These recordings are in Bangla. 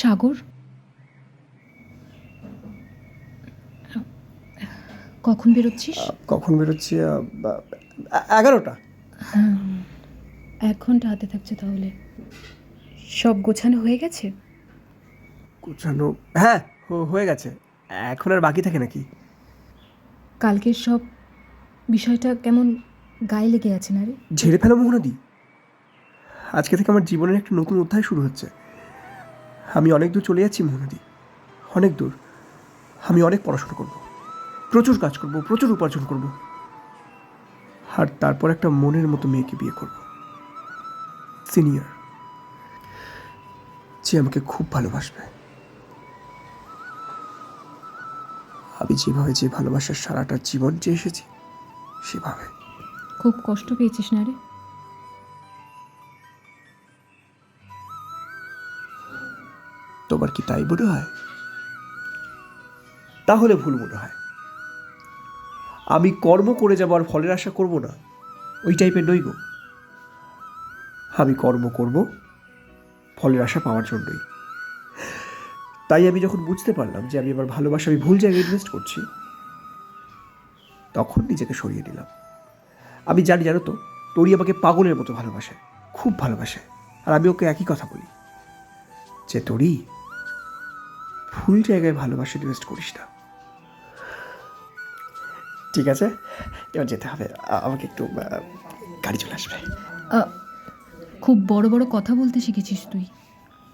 সাগর? কখন বেরোচ্ছিস? কখন বেরোচ্ছি? এগারোটা। এক ঘণ্টা হাতে থাকছে তাহলে। সব গোছানো হয়ে গেছে? গোছানো হ্যাঁ হয়ে গেছে। এখন আর বাকি থাকে নাকি? কালকের সব বিষয়টা কেমন গায়ে লেগে আছে না রে? ঝেড়ে ফেলো মোহনাদি। আজকে থেকে আমার জীবনের একটা নতুন অধ্যায় শুরু হচ্ছে। আমি অনেক দূর চলে যাচ্ছি, মোহনাদি। অনেক দূর। আমি অনেক পড়াশোনা করব। প্রচুর কাজ করব, প্রচুর উপার্জন করব। আর তারপর একটা মনের মতো মেয়েকে বিয়ে করব। সিনিয়র যে আমাকে খুব ভালোবাসবে। আমি যেভাবে যে ভালোবাসার সারাটা জীবন চেয়ে এসেছি, সেভাবে। খুব কষ্ট পেয়েছিস না রে? তোমার কি তাই মনে হয়? তাহলে ভুল মনে হয়। আমি কর্ম করে যাব আর ফলের আশা করব না। ওই টাইপের নই গো। আমি কর্ম করব ফলের আশা পাওয়ার জন্যই। তাই আমি যখন বুঝতে পারলাম যে আমি আমার ভালোবাসা আমি ভুল জায়গায় ইনভেস্ট করছি, তখন নিজেকে সরিয়ে নিলাম। আমি জানি, জানো তো তোরই আমাকে পাগলের মতো ভালোবাসে, খুব ভালোবাসে। আর আমি ওকে একই কথা বলি যে তোরই ভুল জায়গায় ভালোবাসা ইনভেস্ট করিস না। ঠিক আছে? এবার যেতে হবে। আমাকে একটু গাড়ি চলে আসবে। খুব বড় বড় কথা বলতে শিখেছিস তুই।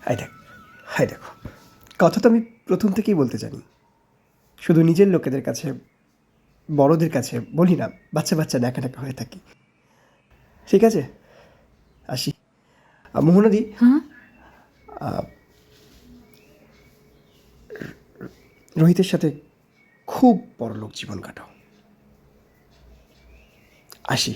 হাই দেখ হাই দেখো। কথা তো আমি প্রথম থেকেই বলতে জানি। শুধু নিজের লোকেদের কাছে বড়দের কাছে বলি না বাচ্চা বাচ্চা ন্যাকা ন্যাকা হয়ে থাকি। ঠিক আছে? আসি। মোহনাদি? হ্যাঁ? রোহিতের সাথে খুব বড় লোক জীবন কাটাও। আসি।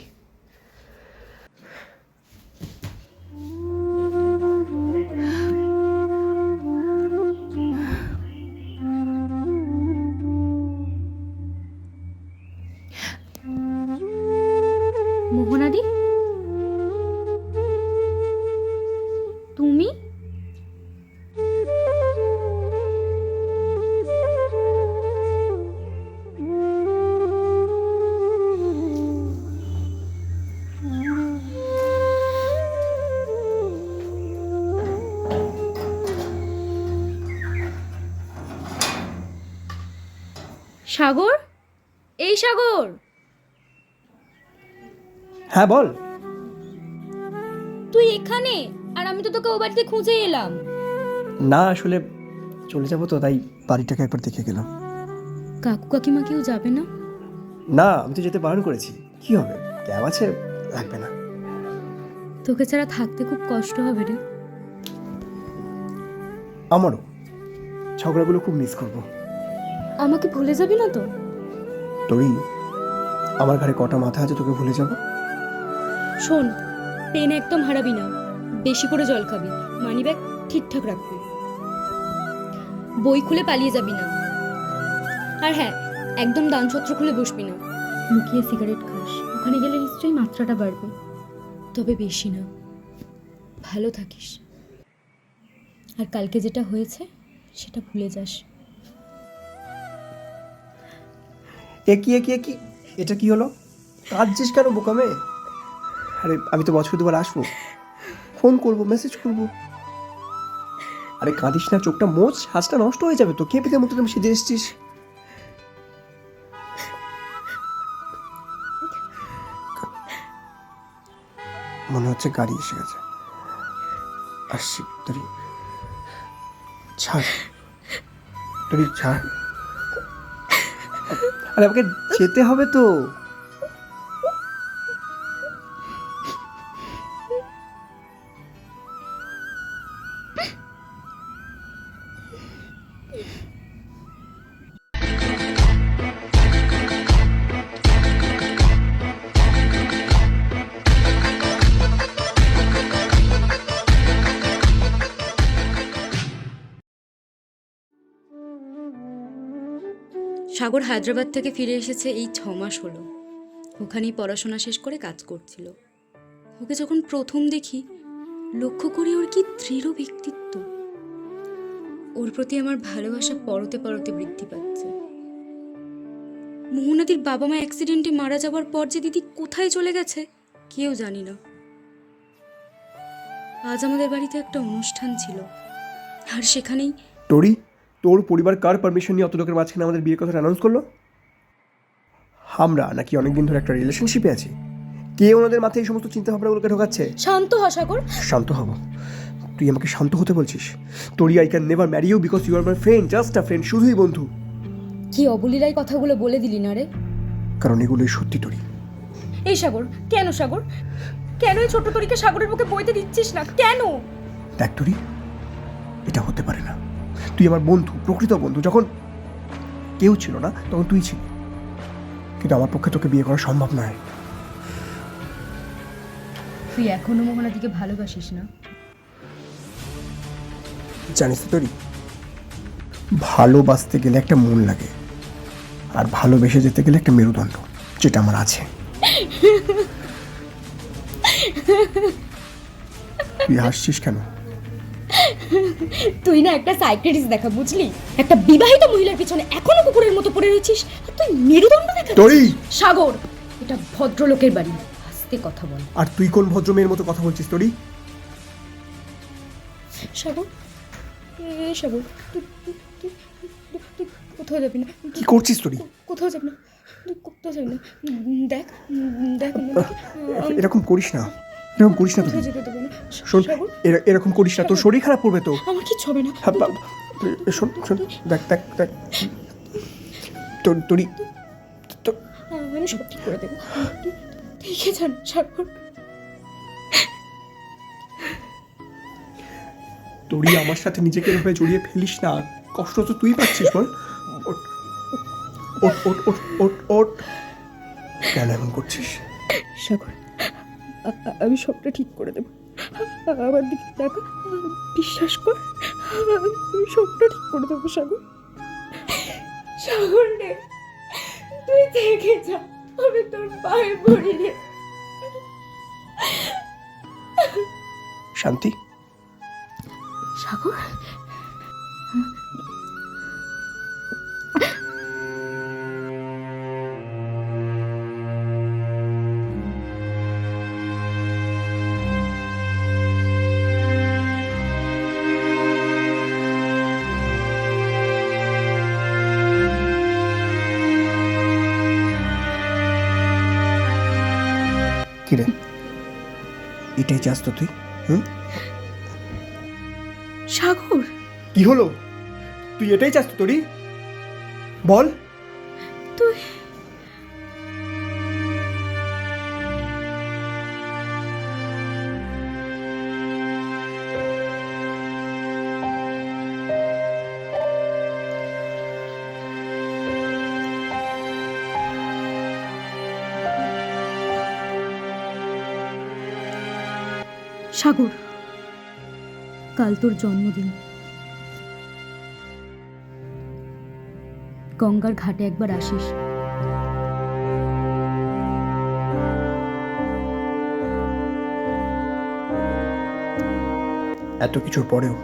সাগর? এই সাগর! হ্যাঁ বল। তুই এখানে? আর আমি তো তোকে ও বাড়িতে খুঁজে এলাম। না আসলে চলে যাব তো তাই বাড়িটাকে একবার দেখে গেলাম। কাকু কাকিমা কেউ যাবে না? না আমি তো যেতে বারণ করেছি। কি হবে? ক্যাব আছে লাগবে না। তোকে ছাড়া থাকতে খুব কষ্ট হবে রে। আমারও। ঝগড়াগুলো খুব মিস করব। আমাকে ভুলে যাবি না তো? তুই আমার ঘরে কটা মাথা আছে তোকে ভুলে যাব? শোন পেন একদম হারাবি না। বেশি করে জল খাবি। মানি ব্যাগ ঠিকঠাক রাখবি। বই খুলে পালিয়ে যাবি না। আর হ্যাঁ একদম দানছত্র খুলে বসবি না। লুকিয়ে সিগারেট খাস। ওখানে গেলে নিশ্চয়ই মাত্রাটা বাড়বে। তবে বেশি না। ভালো থাকিস। আর কালকে যেটা হয়েছে সেটা ভুলে যাস। একই একই একই এটা কি হলো? কাঁদছিস কেন বোকামে আরে, আমি তো বছর দুবার আসব। ফোন করব, মেসেজ করব। আরে, কাঁদিস না, চোখটা মোচ হাঁসটা নষ্ট হয়ে যাবে তো। কে পেতে মতো তুমি সেজে এসছিস। মনে হচ্ছে গাড়ি এসে গেছে। আসছি তোরি। ছাড়। তোরি, ছাড়। আরে আমাকে যেতে হবে তো। সাগর হায়দ্রাবাদ থেকে ফিরে এসেছে এই ছ মাস হলো। ওখানেই পড়াশোনা শেষ করে কাজ করছিল। ওকে যখন প্রথম দেখি, লক্ষ্য করি ওর কি দৃঢ় ব্যক্তিত্ব। ওর প্রতি আমার ভালোবাসা পরতে পরতে বৃদ্ধি পাচ্ছে। মোহনাদির বাবা মা অ্যাক্সিডেন্টে মারা যাওয়ার পর যে দিদি কোথায় চলে গেছে, কেউ জানি না। আজ আমাদের বাড়িতে একটা অনুষ্ঠান ছিল। আর সেখানেই তোরই তোর পরিবার কার পারমিশন নিয়ে অত লোকের মাঝখানে আমাদের বিয়ের কথা অ্যানাউন্স করল? আমরা নাকি অনেকদিন ধরে একটা রিলেশনশিপে আছি। কে ওনাদের মাথায় এই সমস্ত চিন্তা ভাবনাগুলোকে ঢোকাচ্ছে? শান্ত হ সাগর। শান্ত হব। তুই আমাকে শান্ত হতে বলছিস? তোরই I can never marry you because you are my friend just a friend শুধুই বন্ধু। কি অবলীলায় কথাগুলো বলে দিলি না রে? কারণ এগুলোই সত্যি তোরই। এই সাগর কেন সাগর? কেন এই ছোট তরিকে সাগরের মুখে বইতে দিচ্ছিস না? কেন? দেখ তোরই এটা হতে পারে না। তুই আমার বন্ধু প্রকৃত বন্ধু। যখন কেউ ছিল না তখন তুই ছিলি। কিন্তু আমার পক্ষে তোকে বিয়ে করা সম্ভব নয়। তুই এখনও মোহনাদিকে ভালোবাসিস না? জানিস তো তোরই ভালোবাসতে গেলে একটা মন লাগে আর ভালোবেসে যেতে গেলে একটা মেরুদণ্ড যেটা আমার আছে। তুই হাসছিস কেন? তুই না একটা সাইকিয়াট্রিস্ট দেখা বুঝলি? একটা বিবাহিত মহিলার পিছনে এখনও কুকুরের মতো পড়ে রয়েছিস আর তুই মেরুদণ্ড দেখা। তোরই সাগর এটা ভদ্রলোকের বাড়ি। আস্তে কথা বল। আর তুই কোন ভদ্র মেয়ের মতো কথা বলছিস তোরই সাগর? এ সাগর তুই তুই- তুই- তুই- তুই কোথাও যাবি না? কি করছিস তোরই কোথাও যাবি না? তুই কোথাও যাবি না? দেখ দেখ এরকম করিস না। এরকম করিস না তুই। যেতে দেবো না শোন এর- এরকম করিস না। তোর শরীর খারাপ করবে তো। আমার কিচ্ছু হবে না। হ্যাঁ, বা- শোন শোন দেখ দেখ দেখ। তোর তোরই তো- আমি সব ঠিক করে দেবো। দেখে যান সাগর। তোরই আমার সাথে নিজেকে এভাবে জড়িয়ে ফেলিস না। কষ্ট তো তুই পাচ্ছিস বল। ওঠ ওঠ ওঠ ওঠ ওঠ ওঠ। কেন এমন করছিস? সাগর আমি সবটা ঠিক করে দেবো। আমার দিকে দেখা বিশ্বাস কর আমি সবটা ঠিক করে দেবো সাগর। সাগর রে তুই দেখে যা আমি তোর পায়ে পড়ি রে। শান্তি? সাগর? কিরে? এটাই চাস তো তুই হুম? সাগর। কি হলো? তুই এটাই চাস তো তোরই? বল। তুই সাগর কাল তোর জন্মদিন। গঙ্গার ঘাটে একবার আসিস। এত কিছুর পরেও?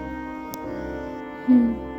হুম।